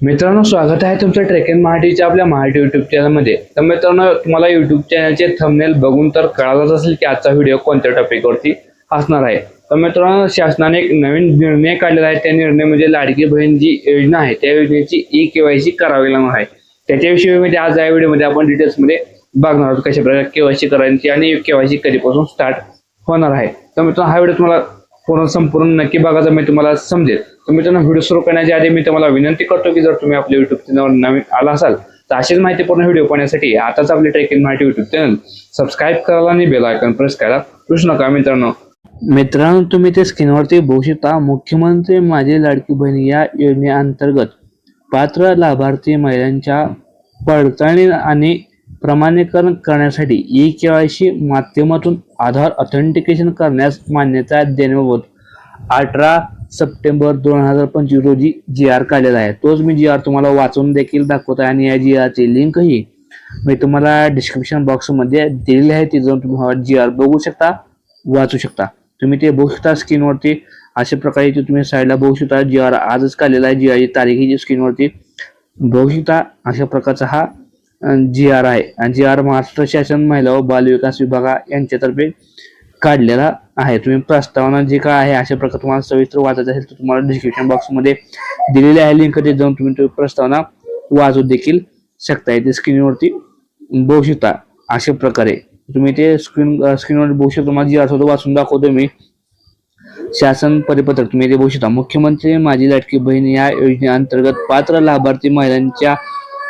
मित्रांनो स्वागत आहे तुमचं ट्रेकिंग मराठीच्या आपल्या मराठी युट्यूब चॅनलमध्ये तर मित्रांनो तुम्हाला युट्यूब चॅनलचे थंबनेल बघून तर कळालंच असेल की आजचा व्हिडिओ कोणत्या टॉपिकवरती असणार आहे. तर मित्रांनो शासनाने एक नवीन निर्णय काढलेला आहे. त्या निर्णय म्हणजे लाडकी बहीण जी योजना आहे. त्या योजनेची ई केवायसी करावी लागणार आहे. त्याच्याविषयी म्हणजे आज या व्हिडिओमध्ये आपण डिटेल्समध्ये बघणार आहोत कशा प्रकारे केवायसी करायची आणि केवायसी कधीपासून स्टार्ट होणार आहे. तर मित्रांनो हा व्हिडिओ तुम्हाला पूर्ण संपूर्ण नक्की बघायचा मी तुम्हाला समजेल. तर मित्रांनो व्हिडिओ सुरू करण्याच्या आधी मी तुम्हाला विनंती करतो की जर तुम्ही आपल्या युट्यूब चॅनलवर नवीन आला असाल तर अशीच माहितीपूर्ण व्हिडिओ पाहण्यासाठी आताच आपले trekking Marathi YouTube channel subscribe करायला आणि बेल आयकॉन प्रेस करायला विसरू नका मित्रांनो. मित्रांनो तुम्ही ते स्क्रीनवरती बघू शकता. मुख्यमंत्री माझी लाडकी बहीण या योजनेअंतर्गत पात्र लाभार्थी महिलांच्या पडताळणी आणि प्रमाणीकरण करण्यासाठी ई केवायसी माध्यमातून आधार ऑथेंटिकेशन करण्यास मान्यता देण्याबाबत अठरा सप्टेंबर दोन हजार पंचवीस रोजी जी आर काढलेला आहे. तोच मी जी आर तुम्हाला वाचून देखील दाखवत आहे आणि या जी आरची लिंकही मी तुम्हाला डिस्क्रिप्शन बॉक्समध्ये दिलेली आहे. ती जाऊन तुम्ही जी आर बघू शकता वाचू शकता. तुम्ही ते बघू शकता स्क्रीनवरती अशा प्रकारे ते तुम्ही साईडला बघू शकता. जी आर आजच काढलेला आहे. जी आरची तारीख स्क्रीनवरती बघू शकता. अशा प्रकारचा हा जी आर आहे. आणि जी आर महाराष्ट्र शासन महिला व बालविकास विभागा यांच्यातर्फे काढलेला आहे. तुम्ही प्रस्तावना जे काय आहे अशा प्रकारे तुम्हाला सविस्तर वाचायचं असेल तर तुम्हाला डिस्क्रिप्शन बॉक्समध्ये दिलेली आहे लिंक ते जाऊन तुम्ही प्रस्तावना वाचू देखील शकता. येते स्क्रीनवरती बघू शकता अशा प्रकारे. तुम्ही ते स्क्रीन स्क्रीनवर बघू शकता. तुम्हाला जी आर वाचून दाखवतो मी. शासन परिपत्रक तुम्ही ते बघू शकता. मुख्यमंत्री माझी लाटकी बहीण या योजनेअंतर्गत पात्र लाभार्थी महिलांच्या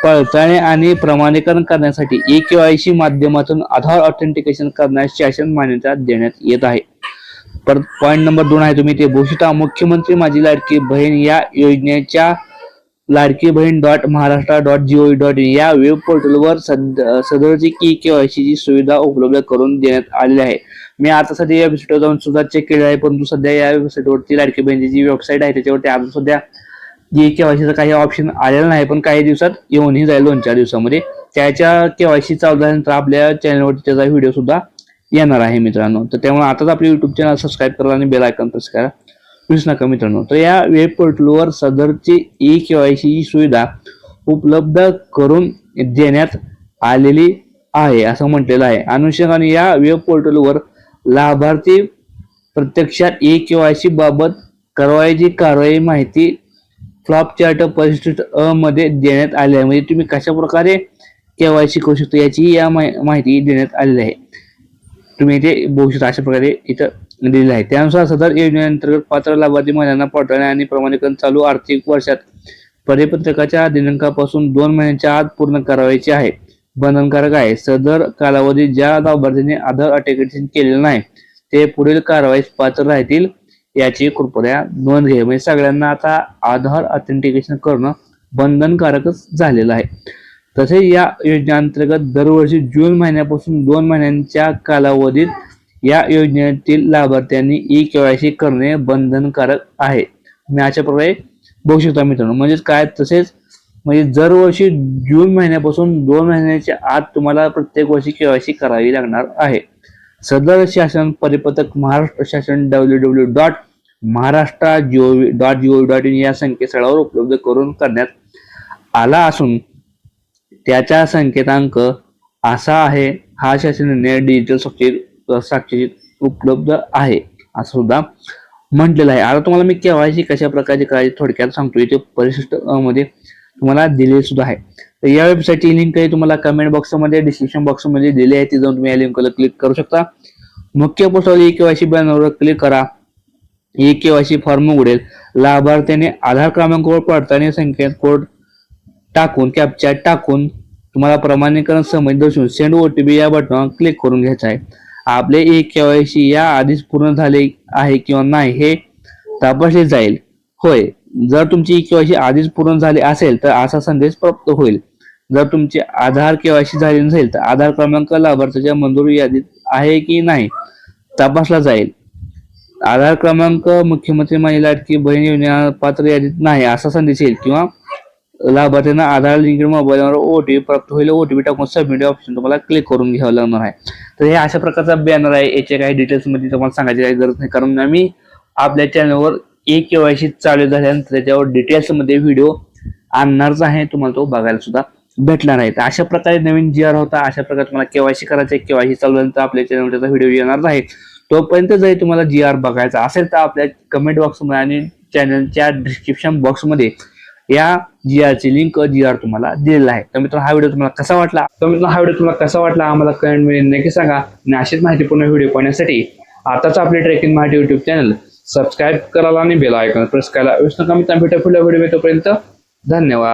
पडताळणी आणि प्रमाणीकरण करण्यासाठी ई केवायसी माध्यमातून आधार ऑथेंटिकेशन करण्यास शासन मान्यता देण्यात येत आहे. परत पॉईंट नंबर दोन आहे तुम्ही ते भूषिता मुख्यमंत्री माझी लाडकी बहीण या योजनेच्या Ladki Bahin dot Maharashtra dot GOV dot in या वेब पोर्टलवर सद सदरची ई केवायसीची सुविधा उपलब्ध करून देण्यात आलेली आहे. मी आता सध्या या वेबसाईटवर जाऊन सुद्धा चेक केले आहे परंतु सध्या या वेबसाईटवरती लाडकी बहिणीची जी वेबसाईट आहे त्याच्यावरती आता सध्या जे केवायसीचा काही ऑप्शन आलेला नाही पण काही दिवसात येऊनही जाईल दोन चार दिवसामध्ये. त्याच्या केवायसी चालू झाल्यानंतर आपल्या चॅनलवरती त्याचा व्हिडिओ सुद्धा येणार आहे मित्रांनो. तर त्यामुळे आताच आपले युट्यूब चॅनल सबस्क्राईब करा आणि बेल आयकॉन प्रेस करा. विसरू नका मित्रांनो. तर या वेब पोर्टलवर सदरची ई केवायसी सुविधा उपलब्ध करून देण्यात आलेली आहे असं म्हटलेलं आहे. अनुषंगाने या वेब पोर्टलवर लाभार्थी प्रत्यक्षात ई केवायसी बाबत करवायची कारवाई माहिती फ्लॉप चार्ट परिशिष्ट अ मध्ये देण्यात आले आहे. म्हणजे तुम्ही कशा प्रकारे केवायसी करू शकतो याची या माहिती देण्यात आलेली आहे. तुम्ही इथे बघू शकता अशा प्रकारे इथं दिलेलं आहे. त्यानुसार सदर योजनेअंतर्गत पात्र लाभार्थी महिलांना पडताळणे आणि प्रमाणीकरण चालू आर्थिक वर्षात परिपत्रकाच्या दिनांकापासून दोन महिन्यांच्या आत पूर्ण करावायचे आहे. बंधनकारक आहे. सदर कालावधीत ज्या लाभार्थीने आधार अटेकेशन केलेलं नाही ते पुढील कारवाईस पात्र राहतील. याची कृपया नोंद घ्या. म्हणजे सगळ्यांना आता आधार ऑथेंटिकेशन करणं बंधनकारकच झालेलं आहे. तसेच या योजनेअंतर्गत दरवर्षी जून महिन्यापासून दोन महिन्यांच्या कालावधीत या योजनेतील लाभार्थ्यांनी ई केवायसी करणे बंधनकारक आहे. मी अशा प्रकारे बघू शकता मित्रांनो. म्हणजेच काय? तसेच म्हणजे दरवर्षी जून महिन्यापासून दोन महिन्याच्या आत तुम्हाला प्रत्येक वर्षी केवायसी करावी लागणार आहे. सदर शासन परिपत्रक महाराष्ट्र शासन W W dot Maharashtra G O V dot G O V dot in या संकेतस्थळावर उपलब्ध करून करण्यात आला असून त्याच्या संकेतांक असा आहे हा शासनाने डिजिटल साक्षर साक्षीत उपलब्ध आहे असं सुद्धा म्हटलेलं आहे. आता तुम्हाला मी केवायसी कशा प्रकारची करायची थोडक्यात सांगतो इथे परिशिष्टमध्ये तुम्हाला दिले सुद्धा आहे. तर या वेबसाईटची लिंक आहे तुम्हाला कमेंट बॉक्समध्ये डिस्क्रिप्शन बॉक्समध्ये दिली आहे. ती जाऊन तुम्ही या लिंकला क्लिक करू शकता. मुख्य पोस्टवर ई केवायसी बॅनरवर क्लिक करा. ई केवायसी फॉर्म उघडेल. लाभार्थ्याने आधार क्रमांकावर पडताळणी संख्येत कोड टाकून कॅप्चा टाकून तुम्हाला प्रमाणीकरण समज दर्शवून सेंड ओ टी पी या बटनावर क्लिक करून घ्यायचं आहे. आपले ई केवायसी या आधीच पूर्ण झाले आहे किंवा नाही हे तपासले जाईल. होय. जर तुमची ई केवायसी आधीच पूर्ण झाली असेल तर असा संदेश प्राप्त होईल. जर तुमची आधार केवायसी झाली नसेल तर आधार क्रमांक लाभार्थ्याच्या मंजुरी यादीत आहे की नाही तपासला जाईल. आधार क्रमांक मुख्यमंत्री महिला लाडकी बहीण योजना पात्र यादीत नाही असा संदेश येईल. किंवा लाभार्थ्यांना आधार लिंक मोबाईलवर ओटीपी प्राप्त होईल ओटीपी टाकून सबमिट ऑप्शन तुम्हाला क्लिक करून घ्यावं लागणार आहे. तर हे अशा प्रकारचा बॅनर आहे याचे काही डिटेल्समध्ये तुम्हाला सांगायची काही गरज नाही. कारण आम्ही आपल्या चॅनलवर ए केवायसी चालू झाल्यानंतर त्याच्यावर डिटेल्समध्ये व्हिडिओ आणणारच आहे तुम्हाला तो बघायला सुद्धा भेटणार आहे तर अशा प्रकारे नवीन जी आर होता अशा प्रकारे तुम्हाला केवायसी करायचं आहे केवायसी चालू आपल्या चॅनलवर त्याचा व्हिडिओ येणार आहे तोपर्यंत जरी तुम्हाला जी आर बघायचा असेल तर आपल्या कमेंट बॉक्समध्ये आणि चॅनलच्या डिस्क्रिप्शन बॉक्समध्ये या जी आरची लिंक जी आर तुम्हाला दिलेला आहे. तर मित्रांनो हा व्हिडिओ तुम्हाला कसा वाटला? तर मित्रांनो हा व्हिडिओ तुम्हाला कसा वाटला आम्हाला कमेंटमध्ये नक्की सांगा. आणि अशीच माहितीपूर्ण व्हिडिओ पाहण्यासाठी आताच आपले ट्रेकिंग माहिती युट्यूब चॅनल सबस्क्राईब करायला आणि बेल आयकॉन प्रेस करायला विसरू नका. मित्रांनो भेटा पुढल्या व्हिडिओ तोपर्यंत धन्यवाद.